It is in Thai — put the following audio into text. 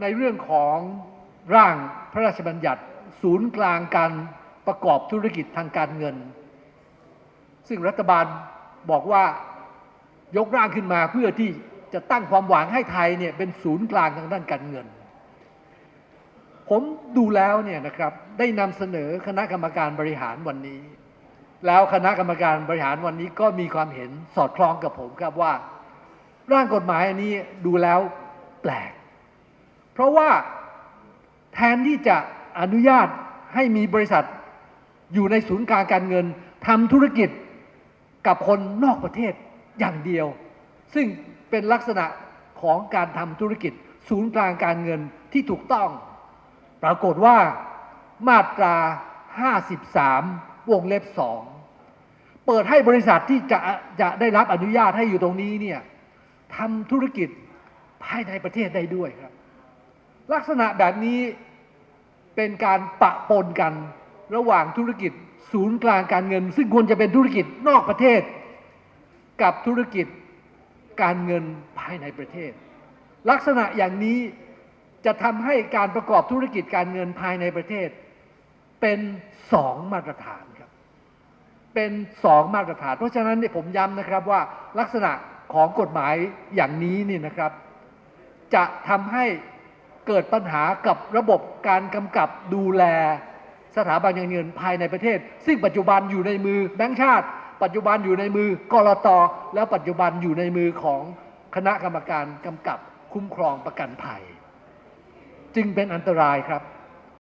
ในเรื่องของร่างพระราชบัญญัติ ศูนย์กลางการประกอบธุรกิจทางการเงิน ซึ่งรัฐบาลบอกว่ายกร่างขึ้นมาเพื่อที่จะตั้งความหวังให้ไทยเนี่ยเป็นศูนย์กลางทางด้านการเงิน ผมดูแล้วเนี่ยนะครับได้นำเสนอคณะกรรมการบริหารวันนี้ แล้วคณะกรรมการบริหารวันนี้ก็มีความเห็นสอดคล้องกับผมครับว่า ร่างกฎหมายอันนี้ดูแล้วแปลก ราะว่าแทนที่จะอนุญาตให้มีบริษัทอยู่ในศูนย์กลางการเงินทำธุรกิจกับคนนอกประเทศอย่างเดียว ซึ่งเป็นลักษณะของการทำธุรกิจศูนย์กลางการเงินที่ถูกต้อง ปรากฏว่ามาตรา 53 วงเล็บ 2 เปิดให้บริษัทที่จะจะได้รับอนุญาตให้อยู่ตรงนี้เนี่ยทำธุรกิจภายในประเทศได้ด้วยครับ ลักษณะแบบนี้เป็นการปะปนกันระหว่างธุรกิจศูนย์กลางการเงิน ซึ่งควรจะเป็นธุรกิจนอกประเทศ กับธุรกิจการเงินภายในประเทศ ลักษณะอย่างนี้จะทำให้การประกอบธุรกิจการเงินภายในประเทศ เป็นสองมาตรฐานครับ เป็นสองมาตรฐาน เพราะฉะนั้นเนี่ยผมย้ำนะครับว่าลักษณะของกฎหมายอย่างนี้นี่นะครับ จะทำให้ เกิดปัญหากับระบบการกำกับดูแล สถาบันการเงินภายในประเทศ ซึ่งปัจจุบันอยู่ในมือแบงก์ชาติ ปัจจุบันอยู่ในมือกรตแล้วปัจจุบันอยู่ในมือของคณะกรรมการกำกับคุ้มครองประกันภัย จึงเป็นอันตรายครับ